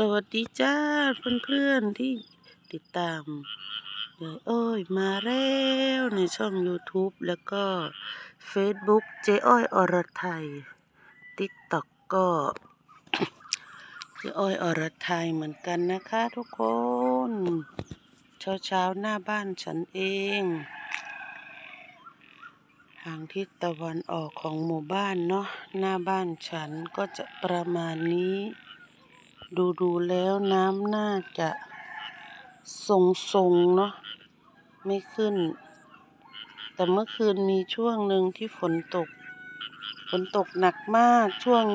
สวัสดีจ้าเพื่อนๆที่ติดตามยายอ้อยมาแล้วในช่อง YouTube แล้วก็ Facebook เจ๊อ้อยอรไทย TikTok ก็เจ๊อ้อยอรไทยเหมือนกันนะคะทุกคน เช้าๆ หน้าบ้านฉันเอง ทางทิศตะวันออกของหมู่บ้านเนาะหน้าบ้านฉันก็จะประมาณนี้ ดูดูๆแล้วน้ำน่าจะทรงๆเนาะไม่ขึ้น แต่เมื่อคืนมีช่วงหนึ่งที่ฝนตก ฝนตกหนักมากช่วง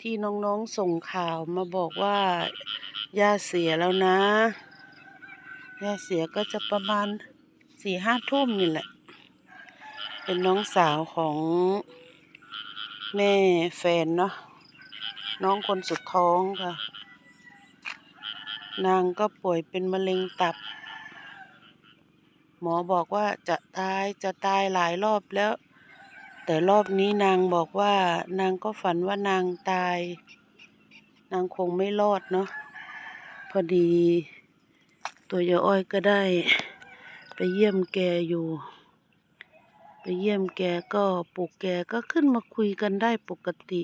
ที่น้องๆส่งข่าวมาบอกว่าย่าเสียแล้วนะย่าเสียก็จะประมาณสี่ห้าทุ่มนี่แหละ เป็นน้องสาวของแม่แฟนเนาะ น้องคนสุดท้องค่ะ นางก็ป่วยเป็นมะเร็งตับ หมอบอกว่าจะตายจะตายหลายรอบแล้ว แต่รอบนี้นางบอกว่านางก็ฝันว่านางตาย นางคงไม่รอดเนาะพอดี ตัวยาอ้อยก็ได้ ไปเยี่ยมแกอยู่ไปเยี่ยมแกก็ปลุกแกก็ขึ้นมาคุยกันได้ปกติ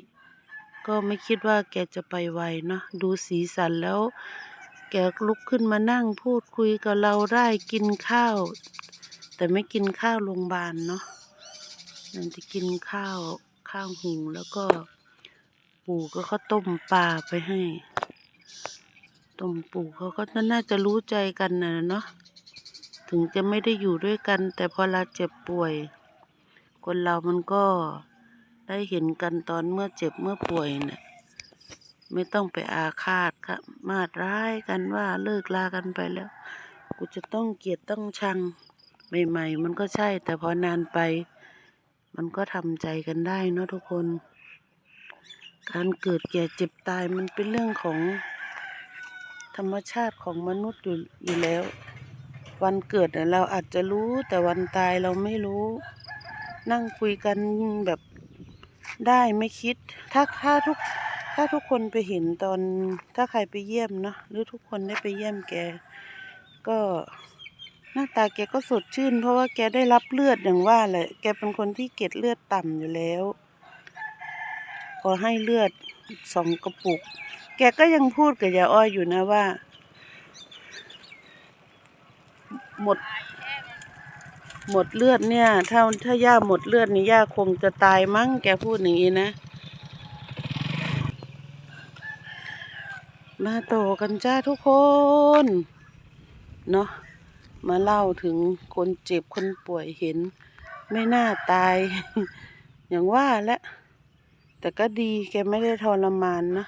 ก็ไม่คิดว่าแกจะไปไวเนาะดูสีสันแล้ว แกลุกขึ้นมานั่งพูดคุยกับเราได้กินข้าว แต่ไม่กินข้าวโรงพยาบาลเนาะนั่นจะกินข้าวข้าวหุงแล้วก็ปู่ก็เขาต้มปลาไปให้ต้มปู่เขาก็น่าจะรู้ใจกันนะเนาะถึงจะไม่ได้อยู่ด้วยกัน แต่พอเราเจ็บป่วย คนเรามันก็ ได้เห็นกันตอนเมื่อเจ็บเมื่อป่วยเนี่ยไม่ต้องไปอาฆาตค่ะมาดร้ายกันว่าเลิกลากันไปแล้ว กูจะต้องเกลียดต้องชังใหม่ๆ มันก็ใช่ แต่พอนานไป มันก็ทำใจกันได้เนาะทุกคน การเกิดแก่เจ็บตายมันเป็นเรื่องของธรรมชาติของมนุษย์อยู่อยู่แล้ว วันเกิดเราอาจจะรู้แต่วันตายเราไม่รู้ นั่งคุยกันแบบ ได้ไม่คิด ถ้าถ้าทุกถ้าทุกคนไปเห็นตอน ถ้าใครไปเยี่ยมเนาะหรือทุกคนได้ไปเยี่ยมแก ก็หน้าตาแกก็สดชื่น เพราะว่าแกได้รับเลือดอย่างว่าแหละแกเป็นคนที่เกล็ดเลือดต่ำอยู่แล้วพอให้เลือดสองกระปุก แกก็ยังพูดกับยายอ้อยอยู่นะว่า หมด หมดเลือดเนี่ย ถ้าถ้าย่าหมดเลือดนี่ย่าคงจะตายมั้งแกพูดอย่างนี้นะ มาโตกันจ้าทุกคนเนาะมาเล่าถึงคนเจ็บคนป่วยเห็น ไม่น่าตาย อย่างว่าแหละแต่ก็ดีแกไม่ได้ทรมานนะ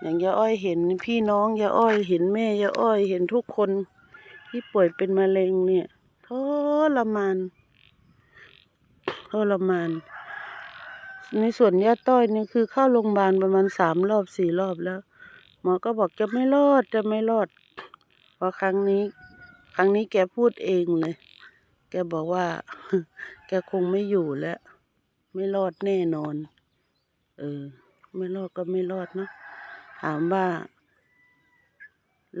อย่างยาอ้อยเห็นพี่น้องยาอ้อยเห็นแม่ยาอ้อยเห็นทุกคนที่ป่วยเป็นมะเร็งเนี่ย ทรมานทรมาน ในส่วนย่าต้อยนี่คือเข้าโรงพยาบาลประมาณสามรอบสี่รอบแล้ว หมอก็บอกจะไม่รอดจะไม่รอดพอครั้งนี้ ครั้งนี้แกพูดเองเลย แกบอกว่า แกคงไม่อยู่แล้ว ไม่รอดแน่นอน เออ ไม่รอดก็ไม่รอดเนาะถามว่า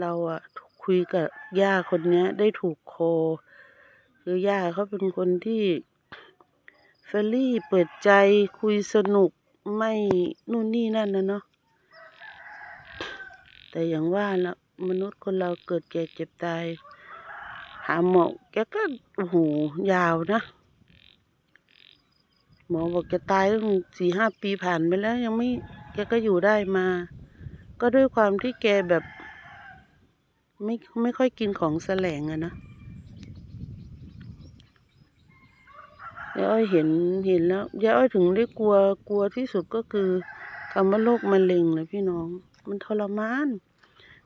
เราอะคุยกับย่าคนนี้ได้ถูกคอ คือย่าเขาเป็นคนที่เฟรลี่เปิดใจคุยสนุกไม่นู่นนี่นั่นนะเนาะแต่อย่างว่าละมนุษย์คนเราเกิดแก่เจ็บตาย หาหมอแกก็โอ้โหยาวนะ หมอบอกแกตายตั้งสี่ห้าปีผ่านไปแล้ว ยังไม่แกก็อยู่ได้มา ก็ด้วยความที่แกแบบ ไม่ไม่ค่อยกินของแสลงอะนะายอ้อยเห็นเห็นแล้วยายอ้อยถึงได้กลัวกลัวที่สุดก็คือคำว่าโรคมะเร็งเลยพี่น้อง มันทรมาน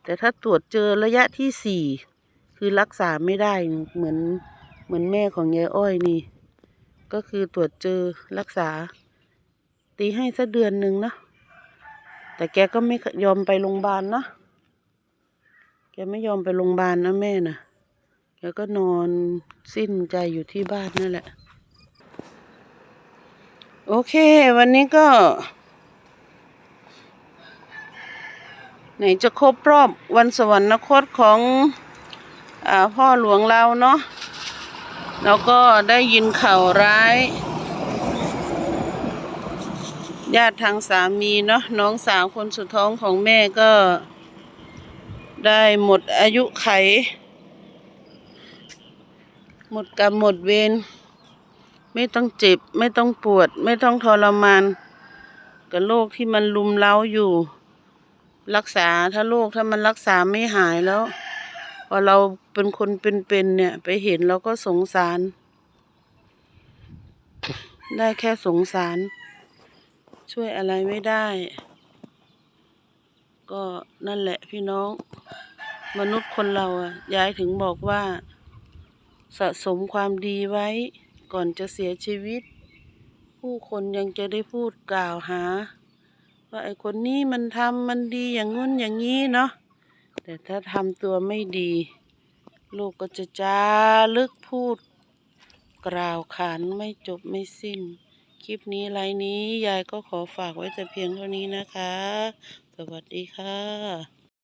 แต่ถ้าตรวจเจอระยะที่สี่คือรักษาไม่ได้เหมือนเหมือนแม่ของยายอ้อยนี่ ก็คือตรวจเจอรักษา ตีให้สักเดือนหนึ่งนะแต่แกก็ไม่ยอมไปโรงพยาบาลนะแกไม่ยอมไปโรงพยาบาลนะแม่นะแกก็นอนสิ้นใจอยู่ที่บ้านนั่นแหละ โอเค วันนี้ก็ ไหนจะครบรอบวันสวรรคตของอพ่อหลวงเราเนาะแล้วก็ได้ยินข่าวร้าย ญาติทางสามีเนาะน้องสาวคนสุดท้องของแม่ก็ได้หมดอายุไข หมดกรรมหมดเวร ไม่ต้องเจ็บ ไม่ต้องปวด ไม่ต้องทรมาน กับโรคที่มันลุมเล้าอยู่ รักษาถ้าโรคถ้ามันรักษาไม่หายแล้ว พอเราเป็นคนเป็นๆเนี่ย ไปเห็นเราก็สงสาร ได้แค่สงสาร ช่วยอะไรไม่ได้ ก็นั่นแหละพี่น้อง มนุษย์คนเราอะยายถึงบอกว่า สะสมความดีไว้ ก่อนจะเสียชีวิต ผู้คนยังจะได้พูดกล่าวหา ว่าไอ้คนนี้มันทำมันดีอย่างงู้นอย่างนี้เนาะแต่ถ้าทำตัวไม่ดีโลกก็จะจาลึกพูด กล่าวขานไม่จบไม่สิ้น คลิปนี้ไลน์นี้ยายก็ขอฝากไว้แต่เพียงเท่านี้นะคะ สวัสดีค่ะ